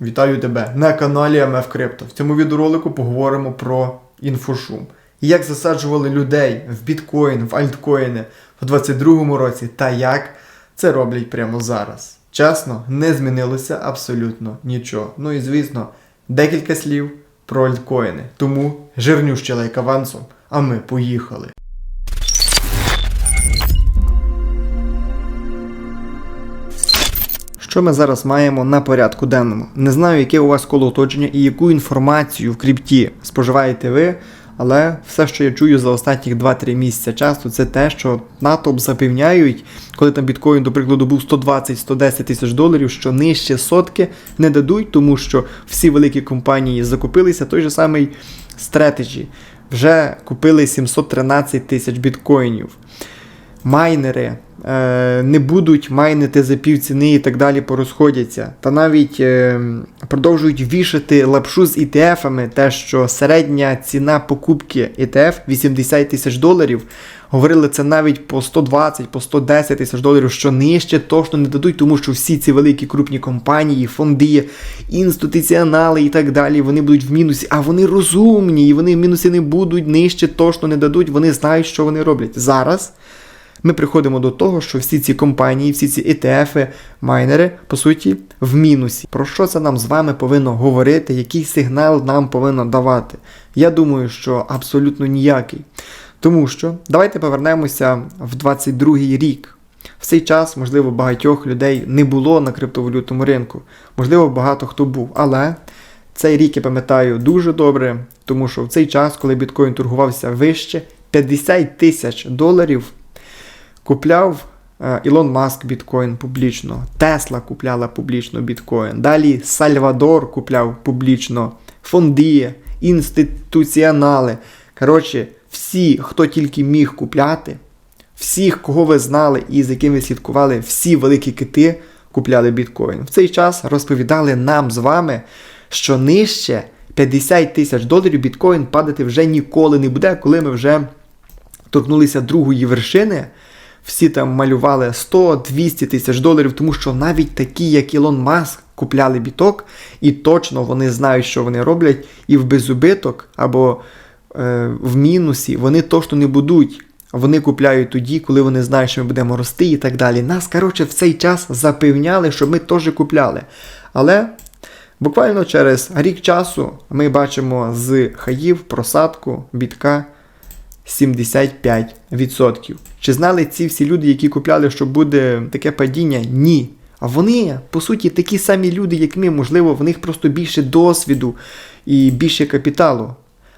Вітаю тебе на каналі МФ Крипто. В цьому відеоролику поговоримо про інфошум. Як засаджували людей в біткоін, в альткоїни в 22-му році та як це роблять прямо зараз. Чесно, не змінилося абсолютно нічого. Ну і звісно, декілька слів про альткоїни. Тому жирнющий лайк авансом, а ми поїхали. Що ми зараз маємо на порядку денному? Не знаю, яке у вас коло оточення і яку інформацію в крипті споживаєте ви, але все, що я чую за останні 2-3 місяці часу, це те, що натовп запевняють, коли там біткоін, до прикладу, був 120-110 тисяч доларів, що нижче сотки не дадуть, тому що всі великі компанії закупилися. Той же самий Strategy вже купили 713 тисяч біткоїнів майнери не будуть майнити за півціни і так далі порозходяться. Та навіть е, продовжують вішати лапшу з ETF-ами, те, що середня ціна покупки ETF 80 тисяч доларів. Говорили це навіть по 120, по 110 тисяч доларів, що нижче точно не дадуть, тому що всі ці великі крупні компанії, фонди, інституціонали і так далі, вони будуть в мінусі, а вони розумні, і вони в мінусі не будуть, нижче точно не дадуть, вони знають, що вони роблять. Зараз ми приходимо до того, що всі ці компанії, всі ці ETF, майнери, по суті, в мінусі. Про що це нам з вами повинно говорити, який сигнал нам повинно давати? Я думаю, що абсолютно ніякий. Тому що давайте повернемося в 22-й рік. В цей час, можливо, багатьох людей не було на криптовалютному ринку. Можливо, багато хто був. Але цей рік я пам'ятаю дуже добре, тому що в цей час, коли біткоін торгувався вище 50 тисяч доларів, купляв е, Ілон Маск біткоін публічно, Тесла купляла публічно біткоін. Далі Сальвадор купляв публічно, фонди, інституціонали. Коротше, всі, хто тільки міг купляти, всіх, кого ви знали і з якими слідкували, всі великі кити купляли біткоін. В цей час розповідали нам з вами, що нижче 50 тисяч доларів біткоін падати вже ніколи не буде, коли ми вже торкнулися другої вершини. Всі там малювали 100-200 тисяч доларів, тому що навіть такі, як Ілон Маск, купляли біток, і точно вони знають, що вони роблять, і в безубиток або е, в мінусі вони точно не будуть. Вони купляють тоді, коли вони знають, що ми будемо рости і так далі. Нас, коротше, в цей час запевняли, що ми теж купляли. Але буквально через рік часу ми бачимо з хаїв просадку бітка 75%. Чи знали ці всі люди, які купляли, що буде таке падіння? Ні. А вони, по суті, такі самі люди, як ми, можливо, в них просто більше досвіду і більше капіталу.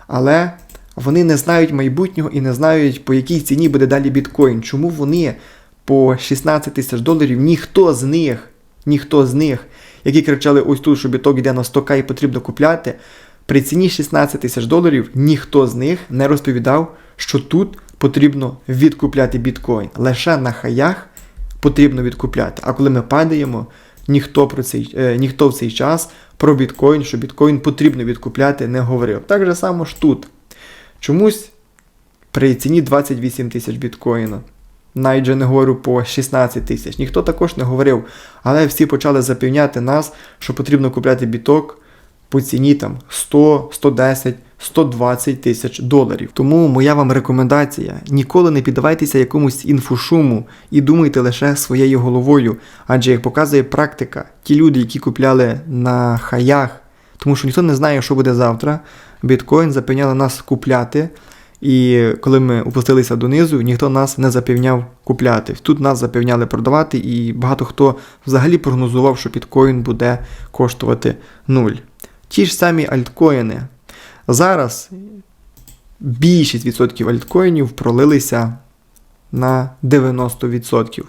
Але вони не знають майбутнього і не знають, по якій ціні буде далі біткоін. Чому вони по 16 тисяч доларів, ніхто з них, ніхто з них, які кричали ось тут, що біток йде на 100к і потрібно купляти, при ціні 16 тисяч доларів ніхто з них не розповідав, що тут потрібно відкупляти біткоін. Лише на хаях потрібно відкупляти. А коли ми падаємо, ніхто про цей, е, ніхто в цей час про біткоін, що біткоін потрібно відкупляти, не говорив. Так же само ж тут. Чомусь при ціні 28 тисяч біткоїна. Навіть же не говорю по 16 тисяч. Ніхто також не говорив, але всі почали запевняти нас, що потрібно купляти біток по ціні там 100, 110, 120 тисяч доларів. Тому моя вам рекомендація: ніколи не піддавайтеся якомусь інфошуму і думайте лише своєю головою. Адже як показує практика, ті люди, які купляли на хаях, тому що ніхто не знає, що буде завтра. Біткоін запевняли нас купляти. І коли ми опустилися донизу, ніхто нас не запевняв купляти. Тут нас запевняли продавати, і багато хто взагалі прогнозував, що біткоін буде коштувати нуль. Ті ж самі альткоїни. Зараз більшість відсотків альткоїнів пролилися на 90%.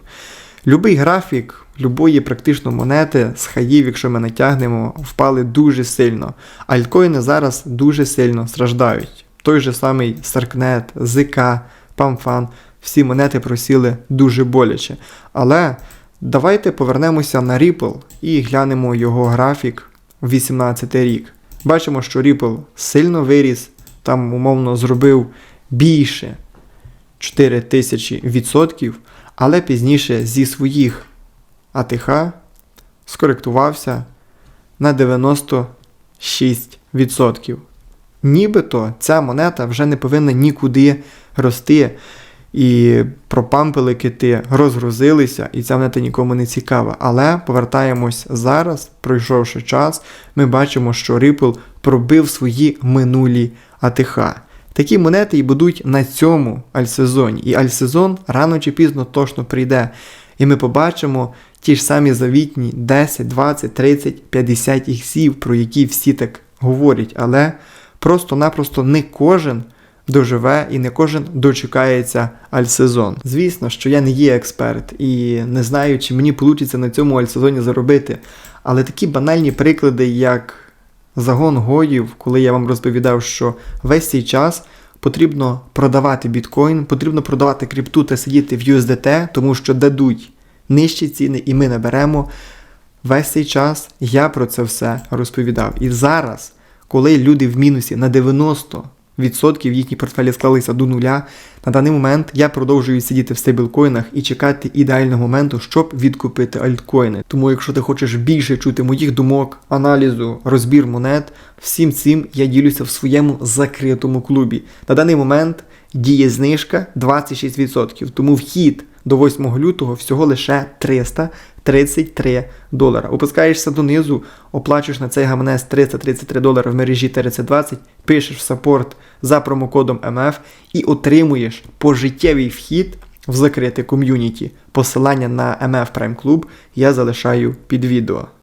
Любий графік любої практично монети з хаїв, якщо ми натягнемо, впали дуже сильно. Альткоїни зараз дуже сильно страждають. Той же самий Саркнет, ЗК, Памфан, всі монети просіли дуже боляче. Але давайте повернемося на Ripple і глянемо його графік в 18 рік. Бачимо, що Ripple сильно виріс, там умовно зробив більше 4000%, але пізніше зі своїх АТХ скоректувався на 96%. Нібито ця монета вже не повинна нікуди рости. І пропампили кити, розгрузилися, і ця монета нікому не цікава. Але повертаємось зараз, пройшовши час, ми бачимо, що Ripple пробив свої минулі АТХ. Такі монети і будуть на цьому альсезоні. І альсезон рано чи пізно точно прийде. І ми побачимо ті ж самі завітні 10, 20, 30, 50 іксів, про які всі так говорять. Але просто-напросто не кожен доживе і не кожен дочекається альсезон. Звісно, що я не є експерт і не знаю, чи мені вийде на цьому альсезоні заробити. Але такі банальні приклади, як загон гоїв, коли я вам розповідав, що весь цей час потрібно продавати біткоін, потрібно продавати крипту та сидіти в USDT, тому що дадуть нижчі ціни, і ми наберемо. Весь цей час я про це все розповідав. І зараз, коли люди в мінусі на 90%, відсотків їхні портфелі склалися до нуля. На даний момент я продовжую сидіти в стейблкоїнах і чекати ідеального моменту, щоб відкупити альткоїни. Тому, якщо ти хочеш більше чути моїх думок, аналізу, розбір монет, всім цим я ділюся в своєму закритому клубі. На даний момент діє знижка 26%, тому вхід до 8 лютого всього лише 333 долара. Опускаєшся донизу, оплачуєш на цей гаманець 333 долара в мережі 3020, пишеш в саппорт за промокодом МФ і отримуєш пожиттєвий вхід в закрите ком'юніті. Посилання на MF Prime Club я залишаю під відео.